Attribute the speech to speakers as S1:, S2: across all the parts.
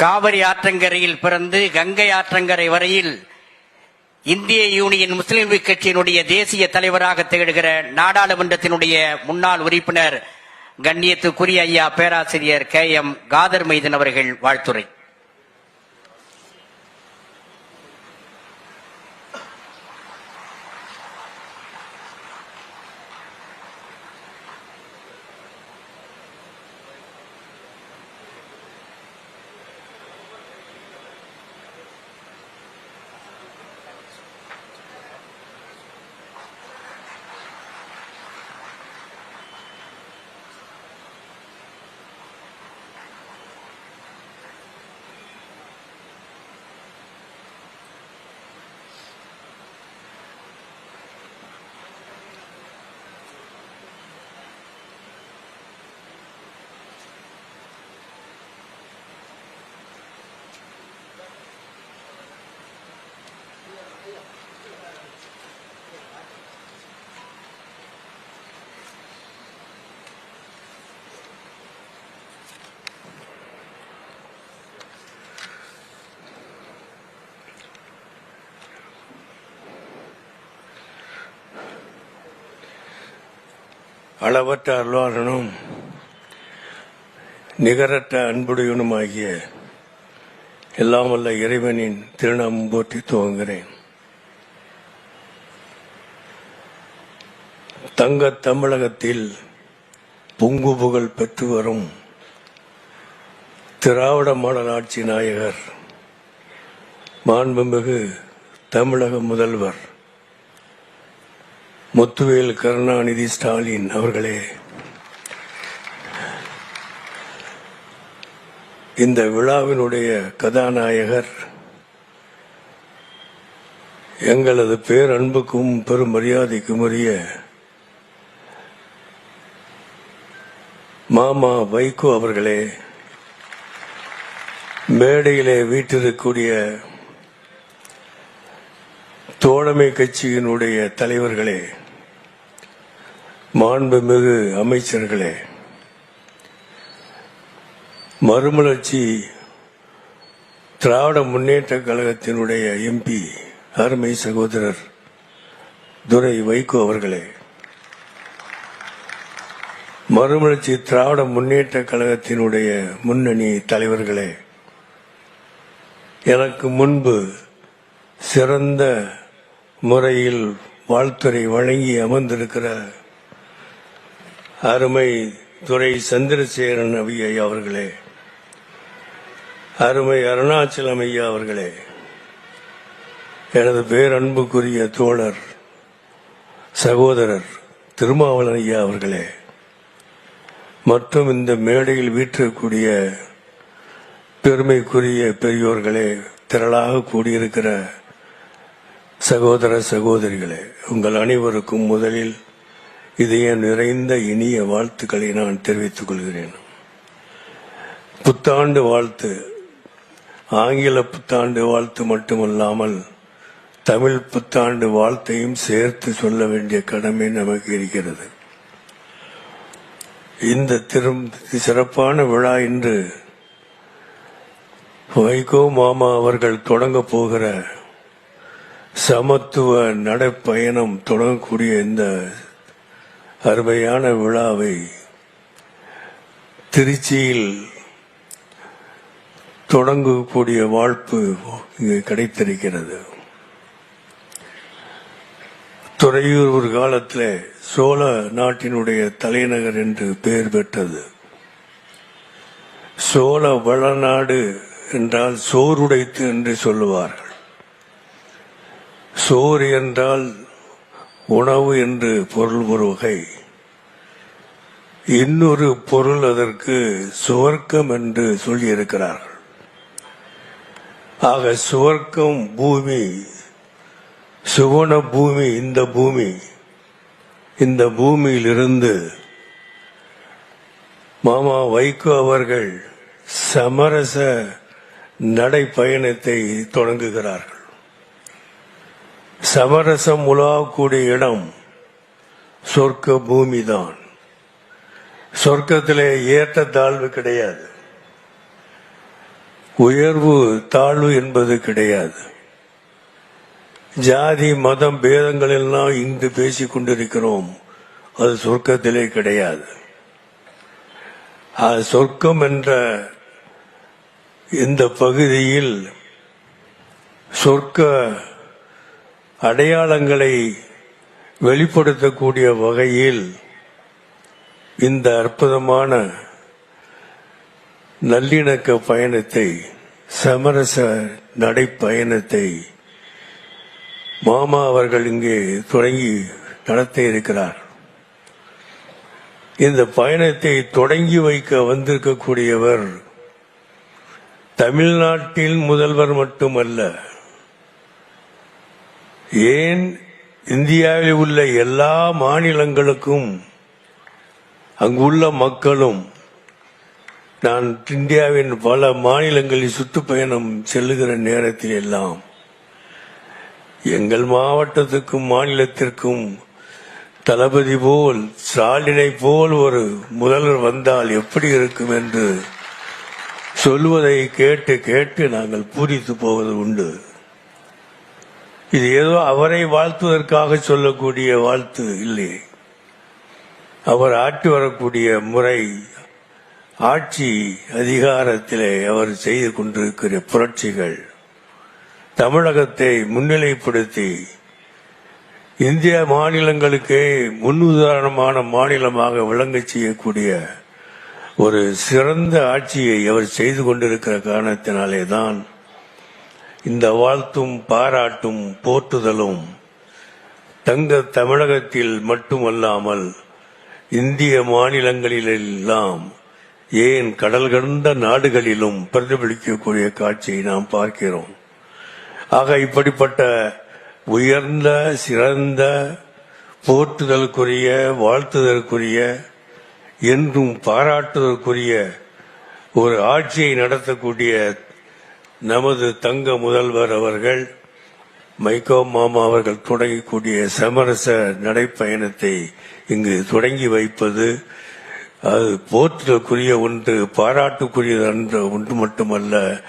S1: காவிரி ஆற்றங்கரையில் பிறந்து கங்கை ஆற்றங்கரை வரையில் இந்திய யூனியன் முஸ்லீம் லீக் கட்சியினுடைய தேசிய தலைவராக திகழ்கிற நாடாளுமன்றத்தினுடைய முன்னாள் உறுப்பினர் கண்ணியத்துக்குரிய ஐயா பேராசிரியர் கே எம் காதர் மைதன் அவர்கள் வாழ்த்துரை.
S2: அளவற்ற அருளாளனும் நிகரற்ற அன்புடையனுமாகிய எல்லாம் வல்ல இறைவனின் திருநாமம் போற்றி துவங்குகிறேன். தங்க தமிழகத்தில் பொங்கு புகழ் பெற்று வரும் திராவிட மாடல் ஆட்சி நாயகர் மாண்புமிகு தமிழக முதல்வர் முத்துவேல் கருணாநிதி ஸ்டாலின் அவர்களே இந்த விழாவினுடைய கதாநாயகர் எங்களது பேரன்புக்கும் பெரும் மரியாதைக்கும் உரிய மாமா வைகோ அவர்களே மேடையிலே வீட்டிருக்கக்கூடிய தோழமை கட்சியினுடைய தலைவர்களே மாண்புமிகு அமைச்சர்களே மறுமலர்ச்சி திராவிட முன்னேற்ற கழகத்தினுடைய எம்பி அருமை சகோதரர் துரை வைகோ அவர்களே மறுமலர்ச்சி திராவிட முன்னேற்ற கழகத்தினுடைய முன்னணி தலைவர்களே எனக்கு முன்பு சிறந்த முறையில் வாழ்த்துறை வழங்கி அமர்ந்திருக்கிற அருமை துரை சந்திரசேகரன் அவியை அவர்களே அருமை அருணாச்சலம் ஐயா அவர்களே எனது பேரன்புக்குரிய தோழர் சகோதரர் திருமாவளன் ஐயா அவர்களே மற்றும் இந்த மேடையில் வீற்றக்கூடிய பெருமைக்குரிய பெரியோர்களே திரளாக கூடியிருக்கிற சகோதர சகோதரிகளே உங்கள் அனைவருக்கும் முதலில் இதய நிறைந்த இனிய வாழ்த்துக்களை நான் தெரிவித்துக் கொள்கிறேன். புத்தாண்டு வாழ்த்து ஆங்கில புத்தாண்டு வாழ்த்து மட்டுமல்லாமல் தமிழ் புத்தாண்டு வாழ்த்தையும் சேர்த்து சொல்ல வேண்டிய கடமை நமக்கு இருக்கிறது. இந்த திரும் சிறப்பான விழா இன்று வைகோ மாமா அவர்கள் தொடங்க போகிற சமத்துவ நடைப்பயணம் தொடங்கக்கூடிய இந்த அருமையான விழாவை திருச்சியில் தொடங்கக்கூடிய வாழ்ப்பு இங்கு கிடைத்திருக்கிறது. துறையூர் ஒரு காலத்தில் சோழ நாட்டினுடைய தலைநகர் என்று பெயர் பெற்றது. சோழ வளநாடு என்றால் சோறுடைத்து என்று சொல்லுவார்கள். சோறு என்றால் உணவு என்று பொருள் ஒரு வகை. இன்னொரு பொருள் அதற்கு சுவர்க்கம் என்று சொல்லியிருக்கிறார்கள். ஆக சுவர்க்கம் பூமி சுவன பூமி இந்த பூமி இந்த பூமியிலிருந்து மாமா வைகோ அவர்கள் சமரச நடைப்பயணத்தை தொடங்குகிறார்கள். சமரசம் உலாவக்கூடிய இடம் சொர்க்க பூமிதான். சொர்க்கத்திலே ஏற்ற தாழ்வு கிடையாது. உயர்வு தாழ்வு என்பது கிடையாது. ஜாதி மதம் பேதங்கள் எல்லாம் இங்கு பேசிக் கொண்டிருக்கிறோம். அது சொர்க்கத்திலே கிடையாது. அது சொர்க்கம் என்ற இந்த பகுதியில் சொர்க்க அடையாளங்களை வெளிப்படுத்தக்கூடிய வகையில் இந்த அற்புதமான நல்லிணக்க பயணத்தை சமரச நடைப்பயணத்தை மாமா அவர்கள் இங்கே தொடங்கி நடத்த இருக்கிறார். இந்த பயணத்தை தொடங்கி வைக்க வந்திருக்கக்கூடியவர் தமிழ்நாட்டில் முதல்வர் மட்டுமல்ல ஏன் இந்தியாவில் உள்ள எல்லா மாநிலங்களுக்கும் அங்குள்ள மக்களும் நான் இந்தியாவின் பல மாநிலங்களில் சுற்றுப்பயணம் செல்லுகிற நேரத்தில் எல்லாம் எங்கள் மாவட்டத்துக்கும் மாநிலத்திற்கும் தளபதி போல் ஸ்டாலினை போல் ஒரு முதல்வர் வந்தால் எப்படி இருக்கும் என்று சொல்வதை கேட்டு கேட்டு நாங்கள் பூரித்து போவது உண்டு. இது ஏதோ அவரை வாழ்த்துவதற்காக சொல்லக்கூடிய வாழ்த்து இல்லை. அவர் ஆற்றி வரக்கூடிய முறை ஆட்சி அதிகாரத்திலே அவர் செய்து கொண்டிருக்கிற புரட்சிகள் தமிழகத்தை முன்னிலைப்படுத்தி இந்திய மாநிலங்களுக்கே முன்னுதாரணமான மாநிலமாக விளங்க செய்யக்கூடிய ஒரு சிறந்த ஆட்சியை அவர் செய்து கொண்டிருக்கிற காரணத்தினாலே தான் இந்த வாழ்த்தும் பாராட்டும் போற்றுதலும் தங்க தமிழகத்தில் மட்டுமல்லாமல் இந்திய மாநிலங்களிலெல்லாம் ஏன் கடல் கடந்த நாடுகளிலும் பிரதிபலிக்கக்கூடிய காட்சியை நாம் பார்க்கிறோம். ஆக இப்படிப்பட்ட உயர்ந்த சிறந்த போற்றுதலுக்குரிய வாழ்த்துதற்குரிய என்றும் பாராட்டுதற்குரிய ஒரு ஆட்சியை நடத்தக்கூடிய நமது தங்க முதல்வர் அவர்கள் மைக்கோ மாமா அவர்கள் தொடங்கக்கூடிய சமரச நடைப்பயணத்தை இங்கு தொடங்கி வைப்பது அது போற்றுக்குரிய ஒன்று பாராட்டுக்குரியது என்ற ஒன்று மட்டுமல்ல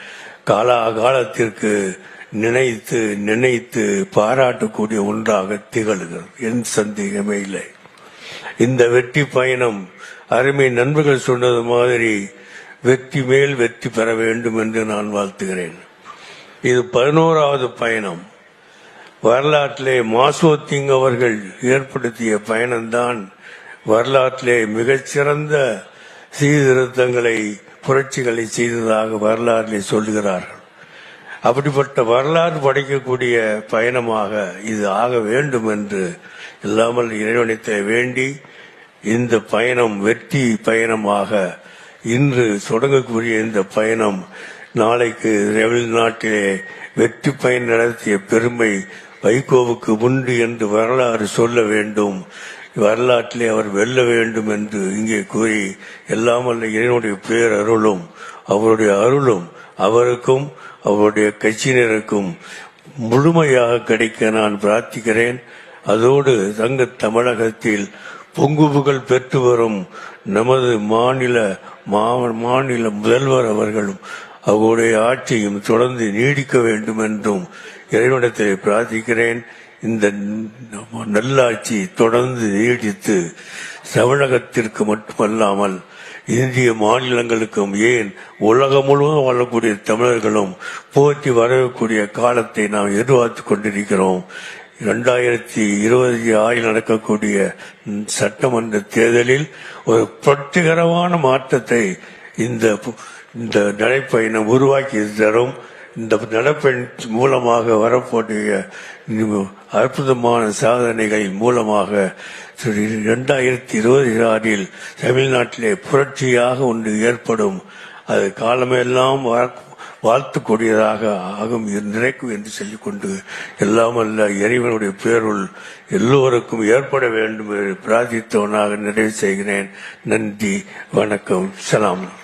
S2: காலாகாலத்திற்கு நினைத்து நினைத்து பாராட்டக்கூடிய ஒன்றாக திகழ்கிறது. என் சந்தேகமே இல்லை. இந்த வெற்றி பயணம் அருமை நண்பர்கள் சொன்னது மாதிரி வெற்றி மேல் வெற்றி பெற வேண்டும் என்று நான் வாழ்த்துகிறேன். இது பதினோராவது பயணம். வரலாற்றிலே மாசோத்திங் அவர்கள் ஏற்படுத்திய பயணம்தான் வரலாற்றிலே மிகச்சிறந்த சீர்திருத்தங்களை புரட்சிகளை செய்ததாக வரலாற்றிலே சொல்லுகிறார்கள். அப்படிப்பட்ட வரலாறு படைக்கக்கூடிய பயணமாக இது ஆக வேண்டும் என்று இல்லாமல் இறைவனத்தை வேண்டி இந்த பயணம் வெற்றி பயணமாக இன்று தொடங்கக்கூடிய இந்த பயணம் நாளைக்கு தமிழ்நாட்டிலே வெற்றி பயன் நடத்திய பெருமை வைகோவுக்கு உண்டு என்று வரலாறு சொல்ல வேண்டும். வரலாற்றிலே அவர் வெல்ல வேண்டும் என்று இங்கே கூறி எல்லாம் அல்ல இறைவனுடைய பேரருளும் அவருடைய அருளும் அவருக்கும் அவருடைய கட்சியினருக்கும் முழுமையாக கிடைக்க நான் பிரார்த்திக்கிறேன். அதோடு தங்க தமிழகத்தில் பொங்கு புகழ் பெற்று வரும் நமது மாநில மா- மாநில முதல்வர் அவர்களும் அவருடைய ஆட்சியும் தொடர்ந்து நீடிக்க வேண்டும் என்றும் இறைவனத்தை பிரார்த்திக்கிறேன். இந்த நல்லாட்சி தொடர்ந்து நீடித்து தமிழகத்திற்கு மட்டுமல்லாமல் இந்திய மாநிலங்களுக்கும் ஏன் உலகம் முழுவதும் வாழக்கூடிய தமிழர்களும் போற்றி வரக்கூடிய காலத்தை நாம் எதிர்பார்த்து கொண்டிருக்கிறோம். இரண்டாயிரத்தி இருபத்தி ஆறில் நடக்கக்கூடிய சட்டமன்ற தேர்தலில் ஒரு புரட்சிகரமான மாற்றத்தை இந்த பு- இந்த நடைப்பயணம் உருவாக்கி தரும். இந்த நடப்பெண் மூலமாக வரக்கூடிய அற்புதமான சாதனைகளின் மூலமாக இரண்டாயிரத்தி இருபத்தி ஆறில் தமிழ்நாட்டிலே புரட்சியாக ஒன்று ஏற்படும். அது காலமெல்லாம் வாழ்த்துக்கூடியதாக ஆகும் நினைக்கும் என்று சொல்லிக்கொண்டு எல்லாம் அல்ல இறைவனுடைய பேருள் எல்லோருக்கும் ஏற்பட வேண்டும் என்று பிரார்த்தித்தவனாக நிறைவு செய்கிறேன். நன்றி வணக்கம் சலாம்.